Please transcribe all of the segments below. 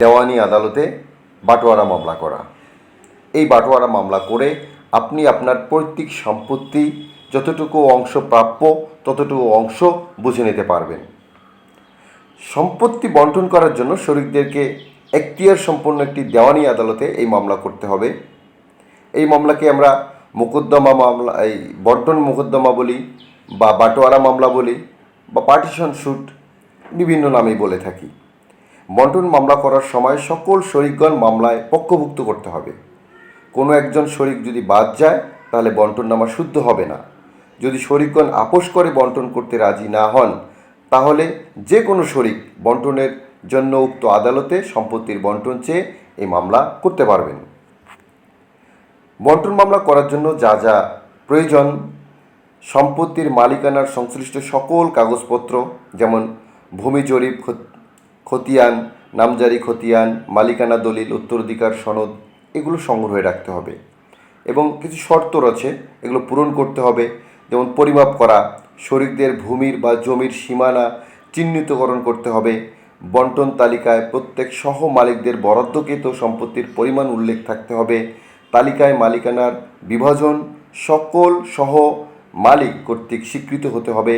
দেওয়ানি আদালতে বাটোয়ারা মামলা করা। এই বাটোয়ারা মামলা করে আপনি আপনার পৈতৃক সম্পত্তি যতটুকু অংশ প্রাপ্য, ততটুকু অংশ বুঝে নিতে পারবেন। সম্পত্তি বন্টন করার জন্য শরিকদেরকে এখতিয়ার সম্পন্ন একটি দেওয়ানি আদালতে এই মামলা করতে হবে। এই মামলাকে আমরা মোকদ্দমা মামলা, এই বন্টন মোকদ্দমা বলি বা বাটোয়ারা মামলা বলি বা পার্টিশন স্যুট বিভিন্ন নামেই বলে থাকি। বন্টন মামলা করার সময় সকল শরিকগণ মামলায় পক্ষভুক্ত করতে হবে। কোনো একজন শরিক যদি বাদ যায়, তাহলে বন্টন নামা শুদ্ধ হবে না। যদি শরিকগণ আপোষ করে বন্টন করতে রাজি না হন, তাহলে যে কোনো শরিক বন্টনের জন্য উক্ত আদালতে সম্পত্তির বন্টন চেয়ে এই মামলা করতে পারবেন। বন্টন মামলা করার জন্য যা যা প্রয়োজন, সম্পত্তির মালিকানার সংশ্লিষ্ট সকল কাগজপত্র, যেমন ভূমি জরিপ খতিয়ান, নামজারি খতিয়ান, মালিকানা দলিল, উত্তরাধিকার সনদ, এগুলো সংগ্রহে রাখতে হবে। এবং কিছু শর্ত রয়েছে, এগুলো পূরণ করতে হবে। যেমন পরিমাপ করা, শরিকদের ভূমির বা জমির সীমানা চিহ্নিতকরণ করতে হবে। বন্টন তালিকায় প্রত্যেক সহ মালিকদের বরাদ্দকৃত সম্পত্তির পরিমাণ উল্লেখ থাকতে হবে। তালিকায় মালিকানার বিভাজন, সকল সহ মালিক কর্তৃক স্বীকৃত হতে হবে।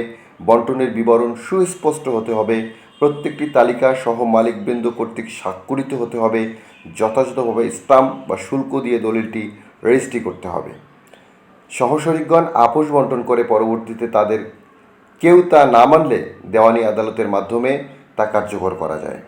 বন্টনের বিবরণ সুস্পষ্ট হতে হবে। প্রত্যেকটি তালিকা সহ মালিকবৃন্দ কর্তৃক স্বাক্ষরিত হতে হবে। যথাযথভাবে স্টাম্প বা শুল্ক দিয়ে দলিলটি রেজিস্ট্রি করতে হবে। সহশরিকগণ আপোষ বন্টন করে পরবর্তীতে তাদের কেউ তা না মানলে দেওয়ানি আদালতের মাধ্যমে তা কার্যকর করা যায়।